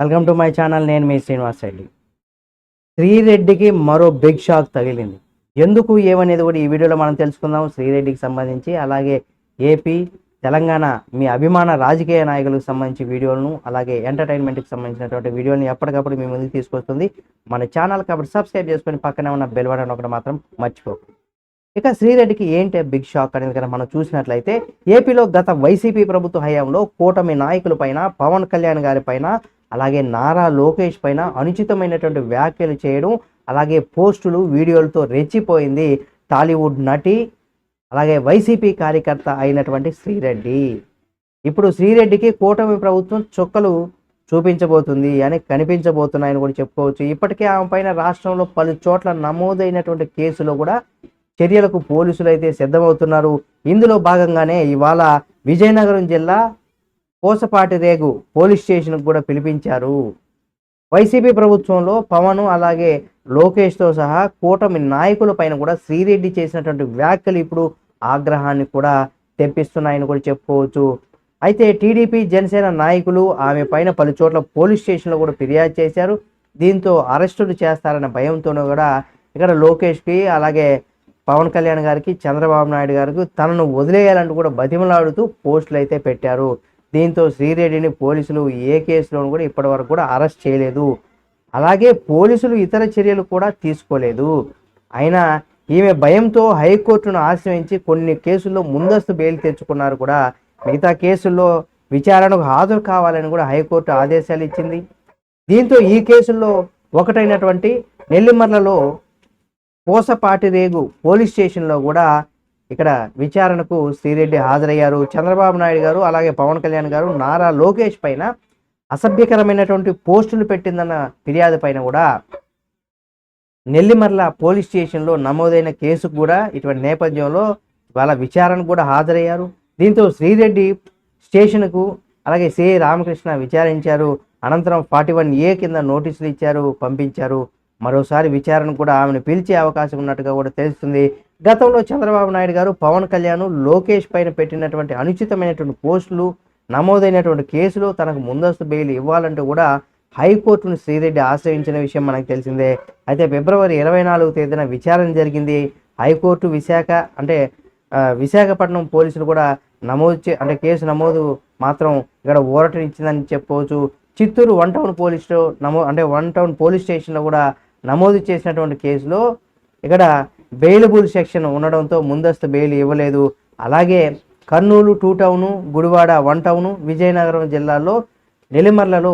Welcome to my channel నేను మీ శ్రీనివాస్ రెడ్డి. శ్రీరెడ్డికి మరో big shock తగిలింది. ఎందుకు ఏమనేది కూడా ఈ వీడియోలో మనం తెలుసుకుందాం. శ్రీరెడ్డికి సంబంధించి అలాగే ఏపీ తెలంగాణ మీ అభిమాన రాజకీయ నాయకులకు సంబంధించి వీడియోలను అలాగే ఎంటర్టైన్మెంట్కి సంబంధించినటువంటి వీడియోని ఎప్పటికప్పుడు మీ ముందుకు తీసుకొస్తుంది. మన ఛానల్ కాబట్టి సబ్స్క్రైబ్ చేసుకొని పక్కనే ఉన్న బెల్ బటన్ ఒకటి మాత్రం మర్చిపోకండి ఇక శ్రీరెడ్డికి ఏంటి బిగ్ షాక్ అనేది కనుక మనం చూసినట్లయితే ఏపీలో గత వైసీపీ ప్రభుత్వ హయాంలో కూటమి నాయకుల పైన పవన్ కళ్యాణ్ గారి పైన అలాగే నారా లోకేష్ పైన అనుచితమైనటువంటి వ్యాఖ్యలు చేయడం అలాగే పోస్టులు వీడియోలతో రెచ్చిపోయింది టాలీవుడ్ నటి అలాగే వైసీపీ కార్యకర్త అయినటువంటి శ్రీరెడ్డి. ఇప్పుడు శ్రీరెడ్డికి కూటమి ప్రభుత్వం చుక్కలు చూపించబోతుంది అని కనిపించబోతున్నాయని కూడా చెప్పుకోవచ్చు. ఇప్పటికే ఆమె పైన రాష్ట్రంలో పలు చోట్ల నమోదైనటువంటి కేసులో కూడా చర్యలకు పోలీసులు అయితే సిద్ధమవుతున్నారు. ఇందులో భాగంగానే ఇవాళ విజయనగరం జిల్లా కోసపాటి రేగు పోలీస్ స్టేషన్కు కూడా పిలిపించారు. వైసీపీ ప్రభుత్వంలో పవన్ అలాగే లోకేష్తో సహా కూటమి నాయకుల పైన కూడా శ్రీరెడ్డి చేసినటువంటి వ్యాఖ్యలు ఇప్పుడు ఆగ్రహాన్ని కూడా తెప్పిస్తున్నాయని కూడా చెప్పుకోవచ్చు. అయితే టీడీపీ జనసేన నాయకులు ఆమె పైన పలు చోట్ల పోలీస్ స్టేషన్లో కూడా ఫిర్యాదు చేశారు. దీంతో అరెస్టులు చేస్తారన్న భయంతోనూ కూడా ఇక్కడ లోకేష్కి అలాగే పవన్ కళ్యాణ్ గారికి చంద్రబాబు నాయుడు గారికి తనను వదిలేయాలంటూ కూడా బతిమలాడుతూ పోస్టులు అయితే పెట్టారు. దీంతో శ్రీరెడ్డిని పోలీసులు ఏ కేసులోనూ కూడా ఇప్పటివరకు కూడా అరెస్ట్ చేయలేదు. అలాగే పోలీసులు ఇతర చర్యలు కూడా తీసుకోలేదు. అయినా ఈమె భయంతో హైకోర్టును ఆశ్రయించి కొన్ని కేసుల్లో ముందస్తు బెయిల్ తెచ్చుకున్నారు కూడా. మిగతా కేసుల్లో విచారణకు హాజరు కావాలని కూడా హైకోర్టు ఆదేశాలు ఇచ్చింది. దీంతో ఈ కేసుల్లో ఒకటైనటువంటి నెల్లిమర్లలో పూసపాటి రేగు పోలీస్ స్టేషన్లో కూడా ఇక్కడ విచారణకు శ్రీరెడ్డి హాజరయ్యారు. చంద్రబాబు నాయుడు గారు అలాగే పవన్ కళ్యాణ్ గారు నారా లోకేష్ పైన అసభ్యకరమైనటువంటి పోస్టులు పెట్టిందన్న ఫిర్యాదు పైన కూడా నెల్లిమర్ల పోలీస్ స్టేషన్లో నమోదైన కేసు కూడా ఇటువంటి నేపథ్యంలో వాళ్ళ విచారణకు కూడా హాజరయ్యారు. దీంతో శ్రీరెడ్డి స్టేషన్కు అలాగే సి. రామకృష్ణ విచారించారు. అనంతరం ఫార్టీ వన్ ఏ కింద నోటీసులు ఇచ్చారు పంపించారు. మరోసారి విచారణ కూడా ఆమెను పిలిచే అవకాశం ఉన్నట్టుగా కూడా తెలుస్తుంది. గతంలో చంద్రబాబు నాయుడు గారు పవన్ కళ్యాణ్ లోకేష్ పైన పెట్టినటువంటి అనుచితమైనటువంటి పోస్టులు నమోదైనటువంటి కేసులు తనకు ముందస్తు బెయిల్ ఇవ్వాలంటూ కూడా హైకోర్టును శ్రీరెడ్డి ఆశ్రయించిన విషయం మనకు తెలిసిందే. అయితే ఫిబ్రవరి ఇరవై నాలుగు తేదీన విచారణ జరిగింది. హైకోర్టు విశాఖ అంటే విశాఖపట్నం పోలీసులు కూడా నమోదు చే అంటే కేసు నమోదు మాత్రం ఇక్కడ ఊరటనిచ్చిందని చెప్పుకోవచ్చు. చిత్తూరు వన్ టౌన్ పోలీసులో నమో అంటే వన్ టౌన్ పోలీస్ స్టేషన్లో కూడా నమోదు చేసినటువంటి కేసులో ఇక్కడ బెయిలబుల్ సెక్షన్ ఉండడంతో ముందస్తు బెయిల్ ఇవ్వలేదు. అలాగే Kurnool two town Gudivada one town Vizianagaram జిల్లాల్లో నెల్లిమర్లలో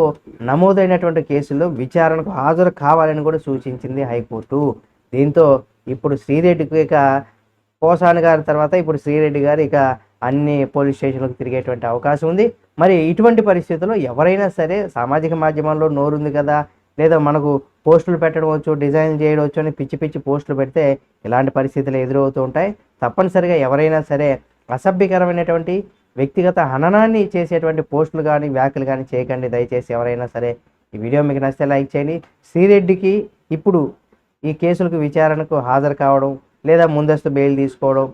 నమోదైనటువంటి కేసుల్లో విచారణకు హాజరు కావాలని కూడా సూచించింది హైకోర్టు. దీంతో ఇప్పుడు శ్రీరెడ్డికి ఇక పోసాని గారి తర్వాత ఇప్పుడు శ్రీరెడ్డి గారు ఇక అన్ని పోలీస్ స్టేషన్లకు తిరిగేటువంటి అవకాశం ఉంది. మరి ఇటువంటి పరిస్థితుల్లో ఎవరైనా సరే సామాజిక మాధ్యమాల్లో నోరుంది కదా లేదా మనకు పోస్టులు పెట్టడం వచ్చు డిజైన్ చేయడవచ్చు అని పిచ్చి పిచ్చి పోస్టులు పెడితే ఇలాంటి పరిస్థితులు ఎదురవుతూ ఉంటాయి. తప్పనిసరిగా ఎవరైనా సరే అసభ్యకరమైనటువంటి వ్యక్తిగత హననాన్ని చేసేటువంటి పోస్టులు కానీ వ్యాఖ్యలు కానీ చేయకండి. దయచేసి ఎవరైనా సరే ఈ వీడియో మీకు నచ్చితే లైక్ చేయండి. శ్రీరెడ్డికి ఇప్పుడు ఈ కేసులకు విచారణకు హాజరు కావడం లేదా ముందస్తు బెయిల్ తీసుకోవడం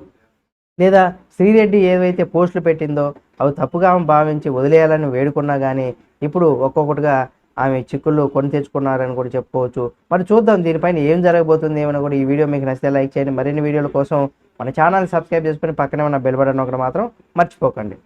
లేదా శ్రీరెడ్డి ఏవైతే పోస్టులు పెట్టిందో అవి తప్పుగా భావించి వదిలేయాలని వేడుకున్నా కానీ ఇప్పుడు ఒక్కొక్కటిగా ఆమె చిక్కులు కొని తెచ్చుకున్నారని కూడా చెప్పుకోవచ్చు. మరి చూద్దాం దీనిపైన ఏం జరగబోతుంది ఏమైనా కూడా ఈ వీడియో మీకు నచ్చితే లైక్ చేయండి. మరిన్ని వీడియోల కోసం మన ఛానల్ సబ్స్క్రైబ్ చేసుకొని పక్కనే ఉన్న బెల్ బటన్ ఒకటి మాత్రం మర్చిపోకండి.